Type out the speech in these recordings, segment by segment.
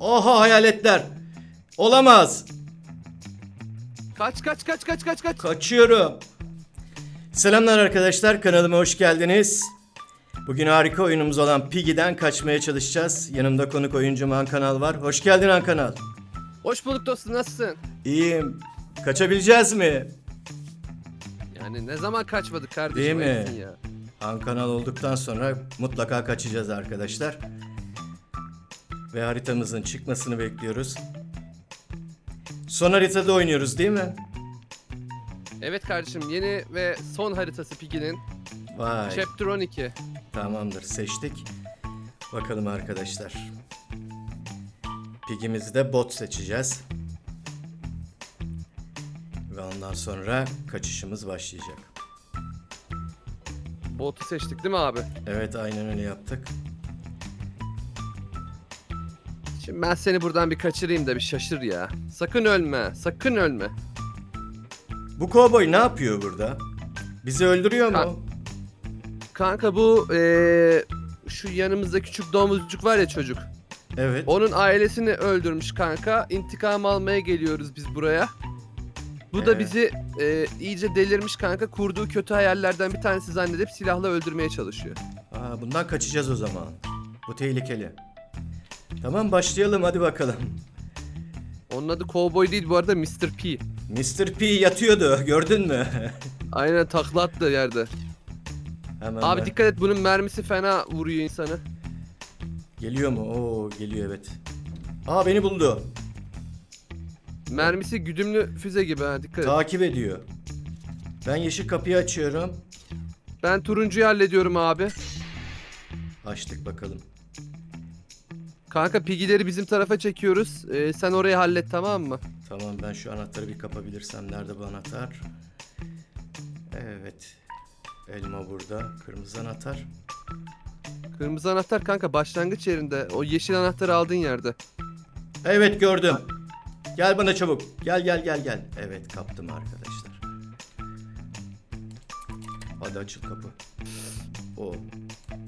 Oha hayaletler. Olamaz. Kaç kaç kaç kaç kaç kaç. Kaçıyorum. Selamlar arkadaşlar kanalıma hoş geldiniz. Bugün harika oyunumuz olan Piggy'den kaçmaya çalışacağız. Yanımda konuk oyuncum Han Kanal var. Hoş geldin Han Kanal. Hoş bulduk dostum nasılsın? İyiyim. Kaçabileceğiz mi? Yani ne zaman kaçmadık kardeşim? Değil mi? Ya. Han Kanal olduktan sonra mutlaka kaçacağız arkadaşlar. Ve haritamızın çıkmasını bekliyoruz. Son haritada oynuyoruz değil mi? Evet kardeşim yeni ve son haritası Piggy'nin. Vay. Chapter 12. Tamamdır seçtik. Bakalım arkadaşlar. Pigimizi de bot seçeceğiz. Ve ondan sonra kaçışımız başlayacak. Bot'u seçtik değil mi abi? Evet aynen öyle yaptık. Şimdi ben seni buradan bir kaçırayım da bir şaşır ya. Sakın ölme, sakın ölme. Bu kovboy ne yapıyor burada? Bizi öldürüyor Ha- mu? Kanka bu eee, şu yanımızda küçük domuzcuk var ya çocuk. Evet. Onun ailesini öldürmüş kanka. İntikam almaya geliyoruz biz buraya. Bu da Ee? bizi eee, iyice delirmiş kanka. Kurduğu kötü hayallerden bir tanesi zannedip silahla öldürmeye çalışıyor. Aa, bundan kaçacağız o zaman. Bu tehlikeli. Tamam başlayalım hadi bakalım. Onun adı Cowboy değil bu arada Mr. P. Mr. P yatıyordu gördün mü? Aynen takla attı yerde. Hemen Abi ben- dikkat et bunun mermisi fena vuruyor insanı. Geliyor mu? Oo geliyor evet. Aa beni buldu. Mermisi güdümlü füze gibi ha dikkat et. Takip ediyor. Ben yeşil kapıyı açıyorum. Ben turuncuyu hallediyorum abi. Açtık bakalım. Kanka pigileri bizim tarafa çekiyoruz. Ee, sen orayı hallet tamam mı? Tamam ben şu anahtarı bir kapabilirsem. Nerede bu anahtar? Evet. Elma burada. Kırmızı anahtar. Kırmızı anahtar kanka başlangıç yerinde. O yeşil anahtarı aldığın yerde. Evet gördüm. Gel bana çabuk. Gel gel gel gel. Evet kaptım arkadaşlar. Hadi açıl kapı. O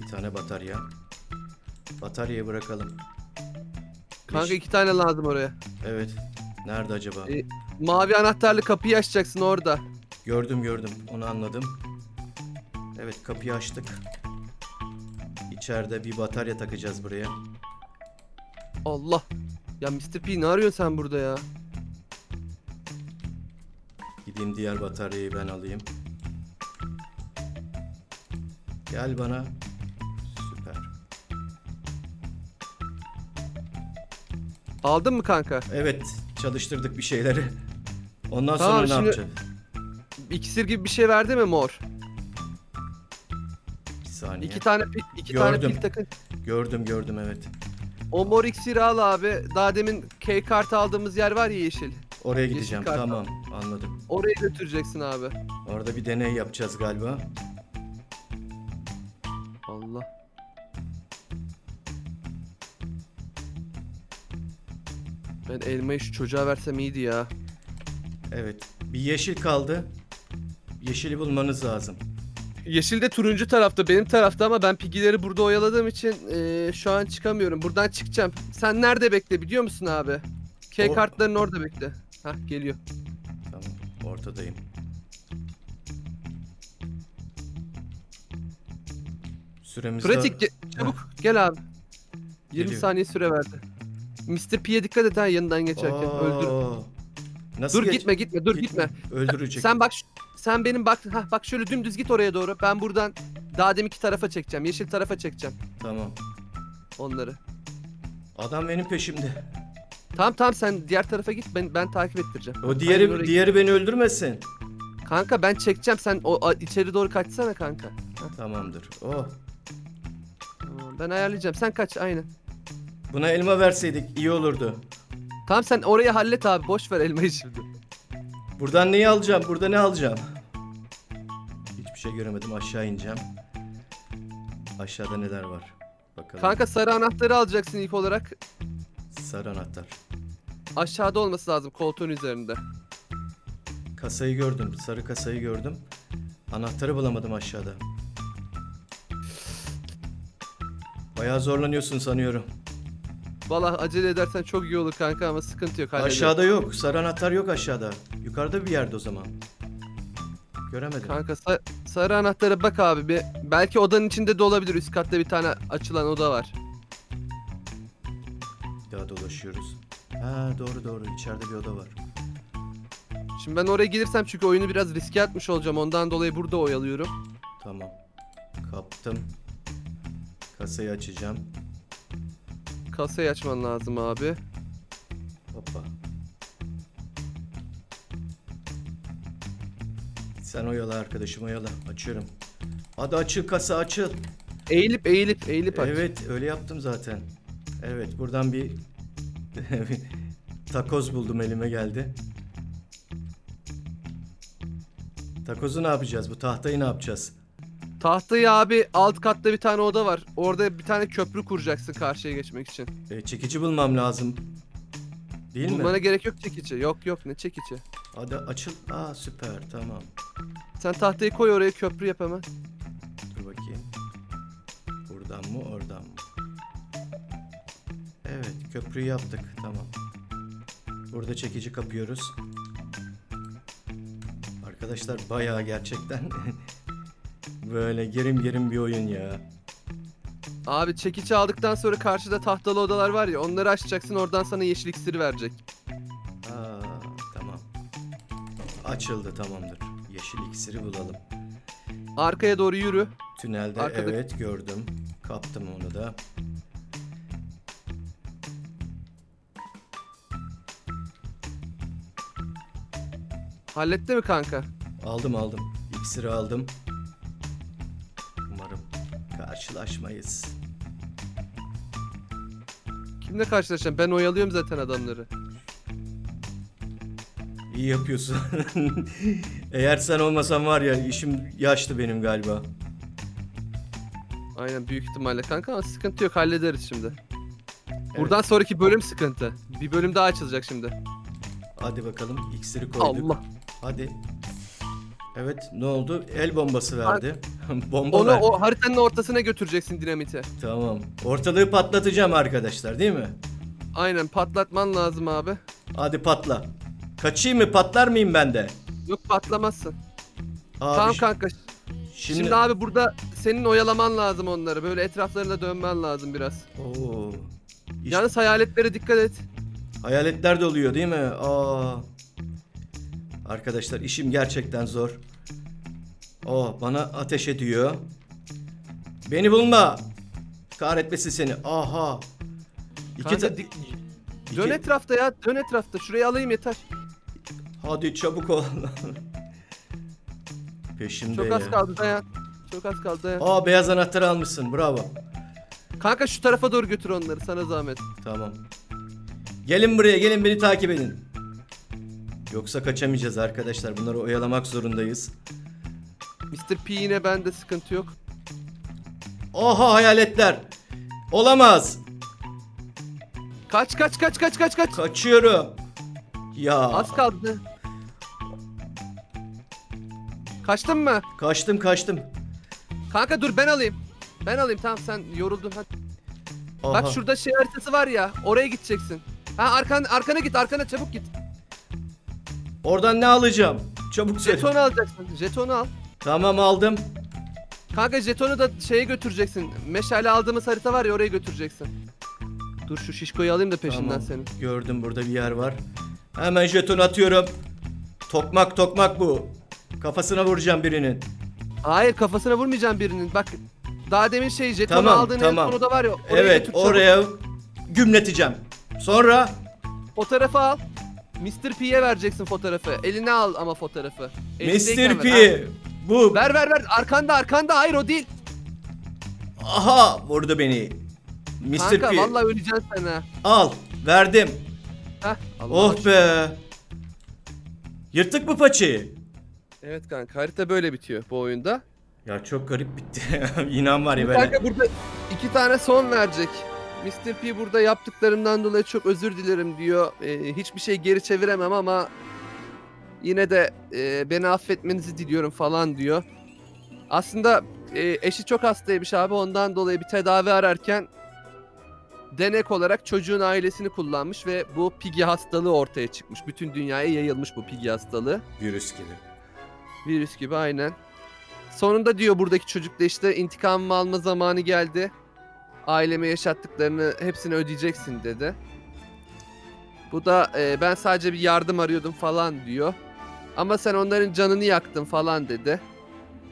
bir tane batarya. Bataryayı bırakalım. Kanka iki tane lazım oraya. Evet. Nerede acaba? E- Mavi anahtarlı kapıyı açacaksın orada. Gördüm gördüm. Onu anladım. Evet kapıyı açtık. İçeride bir batarya takacağız buraya. Allah. Ya Mr. P ne arıyorsun sen burada ya? Gideyim diğer bataryayı ben alayım. Gel bana. Aldın mı kanka? Evet çalıştırdık bir şeyleri. Ondan Tamam, sonra ne şimdi- yapacağız? İksir gibi bir şey verdi mi mor? Bir saniye. İki tane pil, iki tane Gördüm. pil takın. Gördüm gördüm evet. O mor iksiri al abi. Daha demin K kart aldığımız yer var ya yeşil. Oraya gideceğim kart tamam anladım. Oraya götüreceksin abi. Orada bir deney yapacağız galiba. Ben elmayı şu çocuğa versem iyiydi ya. Evet. Bir yeşil kaldı. Yeşili bulmanız lazım. Yeşil de turuncu tarafta benim tarafta ama ben pigileri burada oyaladığım için eee, şu an çıkamıyorum. Buradan çıkacağım. Sen nerede bekle biliyor musun abi? K O- kartların orada bekle. Hah geliyor. Tamam ortadayım. Süremiz Pratik ge- çabuk gel abi. 20 Geliyor. saniye süre verdi. Mr. P'ye dikkat et ha yanından geçerken. Öldür. Nasıl Dur geç- gitme gitme dur Gitme. Öldürecek. Sen bak sen benim bak ha bak şöyle dümdüz git oraya doğru. Ben buradan daha deminki tarafa çekeceğim. Yeşil tarafa çekeceğim Tamam. onları. Adam benim peşimde. Tamam tamam sen diğer tarafa git ben ben takip ettireceğim. O Aynen diğeri oraya diğeri beni öldürmesin. git. Kanka ben çekeceğim sen o a- içeri doğru kaçsana kanka. Tamamdır. Oh. Tamam, ben ayarlayacağım. Sen kaç aynen. Buna elma verseydik iyi olurdu. Tamam sen orayı hallet abi. Boş ver elmayı şimdi. Buradan neyi alacağım? Burada ne alacağım? Hiçbir şey göremedim. Aşağı ineceğim. Aşağıda neler var? Bakalım. Kanka sarı anahtarı alacaksın ilk olarak. Sarı anahtar. Aşağıda olması lazım koltuğun üzerinde. Kasayı gördüm. Sarı kasayı gördüm. Anahtarı bulamadım aşağıda. Bayağı zorlanıyorsun sanıyorum. Valla acele edersen çok iyi olur kanka ama sıkıntı yok. hallederiz. Aşağıda yok. Sarı anahtar yok aşağıda. Yukarıda bir yerde o zaman. Göremedim. Kanka sa- sarı anahtara bak abi bir. Belki odanın içinde de olabilir. Üst katta bir tane açılan oda var. Bir daha dolaşıyoruz. Ha doğru doğru. İçeride bir oda var. Şimdi ben oraya gelirsem çünkü oyunu biraz riske atmış olacağım. Ondan dolayı burada oyalıyorum. Tamam. Kaptım. Kasayı açacağım. Kasayı açman lazım abi. Hoppa. Sen oyala arkadaşım oyala. Açıyorum. Hadi açıl kasa açıl. Eğilip eğilip eğilip aç. Evet öyle yaptım zaten. Evet buradan bir takoz buldum elime geldi. Takozu ne yapacağız? Bu tahtayı ne yapacağız? Tahtayı abi alt katta bir tane oda var. Orada bir tane köprü kuracaksın karşıya geçmek için. E, çekici bulmam lazım. Değil Bulmana mi? gerek yok çekici. Yok yok ne çekici. Hadi açıl. Aa süper tamam. Sen tahtayı koy oraya köprü yap hemen. Dur bakayım. Buradan mı oradan mı? Evet köprüyü yaptık tamam. Burada çekici kapıyoruz. Arkadaşlar bayağı gerçekten böyle gerim gerim bir oyun ya. Abi çekici aldıktan sonra karşıda tahtalı odalar var ya onları açacaksın oradan sana yeşil iksiri verecek. Aa, tamam. Açıldı tamamdır. Yeşil iksiri bulalım. Arkaya doğru yürü. Tünelde Arkada- evet gördüm. Kaptım onu da. Halletti mi kanka? Aldım aldım. İksiri aldım. Karşılaşmayız. Kimle karşılaşacağım? Ben oyalıyorum zaten adamları. İyi yapıyorsun. Eğer sen olmasan var ya işim yaşlı benim galiba. Aynen büyük ihtimalle kanka ama sıkıntı yok hallederiz şimdi. Buradan sonraki bölüm sıkıntı. Bir bölüm daha açılacak şimdi. Hadi bakalım iksiri koyduk. Allah. Hadi. Evet ne oldu? El bombası verdi. Bomba Onu verdi. o haritanın ortasına götüreceksin dinamiti. Tamam. Ortalığı patlatacağım arkadaşlar değil mi? Aynen patlatman lazım abi. Hadi patla. Kaçayım mı patlar mıyım ben de? Yok patlamazsın. Abi, tamam kanka. Şimdi... Şimdi... abi burada senin oyalaman lazım onları. Böyle etraflarına dönmen lazım biraz. Oo. İş- Yalnız hayaletlere dikkat et. Hayaletler de oluyor değil mi? Aa. Arkadaşlar işim gerçekten zor. O bana ateş ediyor. Beni bulma. Kahretmesin seni. Aha. İki Kanka ta- dik- iki- Dön etrafta ya. Dön etrafta. Şurayı alayım yeter. Hadi çabuk ol. Peşimde Çok ya. az kaldı dayan. Çok az kaldı dayan. Aa beyaz anahtarı almışsın. Bravo. Kanka şu tarafa doğru götür onları sana zahmet. Tamam. Gelin buraya gelin beni takip edin. Yoksa kaçamayacağız arkadaşlar. Bunları oyalamak zorundayız. Mr. P yine bende sıkıntı yok. Oha hayaletler. Olamaz. Kaç kaç kaç kaç kaç kaç. Kaçıyorum. Ya Az kaldı. Kaçtın mı? kaçtım kaçtım. Kanka dur ben alayım. Ben alayım tamam sen yoruldun hadi. Aha. Bak şurada şey haritası var ya oraya gideceksin. Ha arkan, arkana git arkana çabuk git. Oradan ne alacağım? Çabuk söyle. Jetonu alacaksın. Jetonu al. Tamam aldım. Kanka jetonu da şeye götüreceksin. Meşale aldığımız harita var ya oraya götüreceksin. Dur şu şişkoyu alayım da peşinden Tamam. senin. Gördüm burada bir yer var. Hemen jeton atıyorum. Tokmak tokmak bu. Kafasına vuracağım birinin. Hayır kafasına vurmayacağım birinin. Bak daha demin şey jetonu Tamam, aldığın tamam. son oda var ya. Oraya evet götür çabuk. oraya gümleteceğim. Sonra Fotoğrafı al. Mr. P'ye vereceksin fotoğrafı. Eline al ama fotoğrafı. Elindeyken Mr. ver. P. Bu. Ver ver ver. Arkanda arkanda. Hayır o değil. Aha vurdu beni. Mr. Kanka P. vallahi öleceksin sen ha. Al verdim. Heh, Allah Oh aşkına. be. Yırttık mı paçayı? Evet kanka harita böyle bitiyor bu oyunda. Ya çok garip bitti. İnan var ya böyle. Kanka burada iki tane son verecek. Mr. P burada yaptıklarımdan dolayı çok özür dilerim diyor. Ee, hiçbir şey geri çeviremem ama yine de e, beni affetmenizi diliyorum falan diyor. Aslında e, eşi çok hastaymış abi ondan dolayı bir tedavi ararken denek olarak çocuğun ailesini kullanmış ve bu Piggy hastalığı ortaya çıkmış. Bütün dünyaya yayılmış bu Piggy hastalığı. Virüs gibi. Virüs gibi aynen. Sonunda diyor buradaki çocuk da işte intikamımı alma zamanı geldi. Aileme yaşattıklarını hepsini ödeyeceksin dedi. Bu da e, ben sadece bir yardım arıyordum falan diyor. Ama sen onların canını yaktın falan dedi.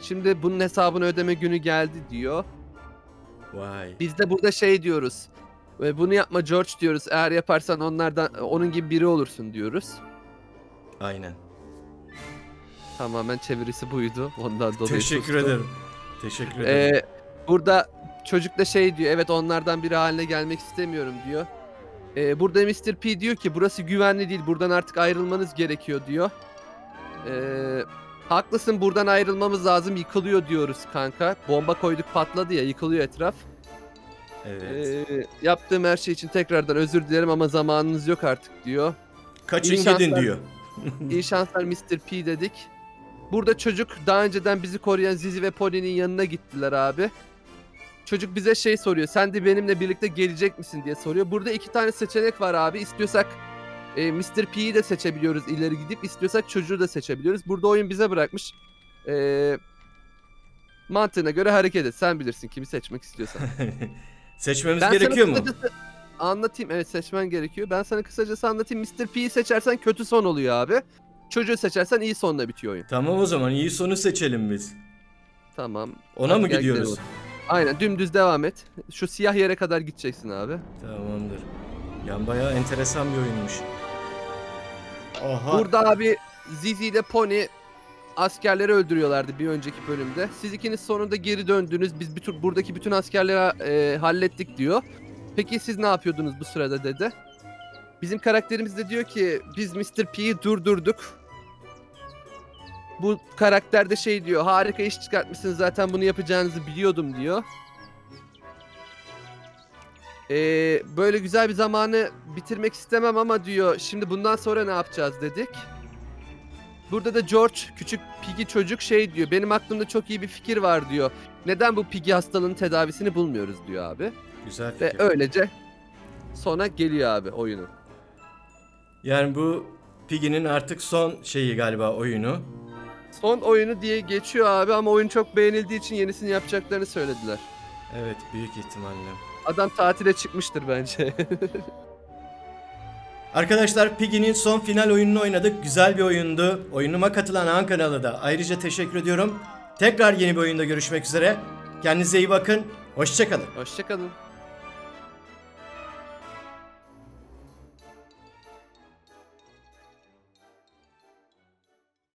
Şimdi bunun hesabını ödeme günü geldi diyor. Vay. Biz de burada şey diyoruz. Ve bunu yapma George diyoruz. Eğer yaparsan onlardan onun gibi biri olursun diyoruz. Aynen. Tamamen çevirisi buydu. Ondan dolayı Teşekkür sustum. ederim. Teşekkür ederim. Ee, burada çocuk da şey diyor. Evet onlardan biri haline gelmek istemiyorum diyor. Ee, burada Mr. P diyor ki burası güvenli değil. Buradan artık ayrılmanız gerekiyor diyor. Ee, haklısın buradan ayrılmamız lazım. Yıkılıyor diyoruz kanka. Bomba koyduk patladı ya yıkılıyor etraf. evet. Ee, yaptığım her şey için tekrardan özür dilerim ama zamanınız yok artık diyor. Kaçın iyi gidin şanslar. diyor. İyi şanslar Mr. P dedik. Burada çocuk daha önceden bizi koruyan Zizi ve Poli'nin yanına gittiler abi. Çocuk bize şey soruyor. Sen de benimle birlikte gelecek misin diye soruyor. Burada iki tane seçenek var abi. İstiyorsak e, Mr. P'yi de seçebiliyoruz ileri gidip. istiyorsak çocuğu da seçebiliyoruz. Burada oyun bize bırakmış. E, mantığına göre hareket et. Sen bilirsin kimi seçmek istiyorsan. Seçmemiz Ben gerekiyor sana mu? kısacası Anlatayım. Evet seçmen gerekiyor. Ben sana kısacası anlatayım. Mr. P'yi seçersen kötü son oluyor abi. Çocuğu seçersen iyi sonla bitiyor oyun. Tamam o zaman iyi sonu seçelim biz. Tamam. Ona Hadi mı gel gidiyoruz? gidelim. Aynen dümdüz devam et. Şu siyah yere kadar gideceksin abi. Tamamdır. Yan bayağı enteresan bir oyunmuş. Oha. Burada abi Zizi ile Pony askerleri öldürüyorlardı bir önceki bölümde. Siz ikiniz sonunda geri döndünüz. Biz bütün buradaki bütün askerleri e, hallettik diyor. Peki siz ne yapıyordunuz bu sırada dedi. Bizim karakterimiz de diyor ki biz Mr. P'yi durdurduk. Bu karakter de şey diyor harika iş çıkartmışsınız zaten bunu yapacağınızı biliyordum diyor. Ee, böyle güzel bir zamanı bitirmek istemem ama diyor şimdi bundan sonra ne yapacağız dedik. Burada da George küçük Piggy çocuk şey diyor benim aklımda çok iyi bir fikir var diyor. Neden bu Piggy hastalığının tedavisini bulmuyoruz diyor abi. Güzel Ve fikir. öylece sona geliyor abi oyunun. Yani bu Piggy'nin artık son şeyi galiba oyunu. Son oyunu diye geçiyor abi ama oyun çok beğenildiği için yenisini yapacaklarını söylediler. Evet büyük ihtimalle. Adam tatile çıkmıştır bence. Arkadaşlar Piggy'nin son final oyununu oynadık. Güzel bir oyundu. Oyunuma katılan Han kanalı da ayrıca teşekkür ediyorum. Tekrar yeni bir oyunda görüşmek üzere. Kendinize iyi bakın. Hoşçakalın. Hoşçakalın.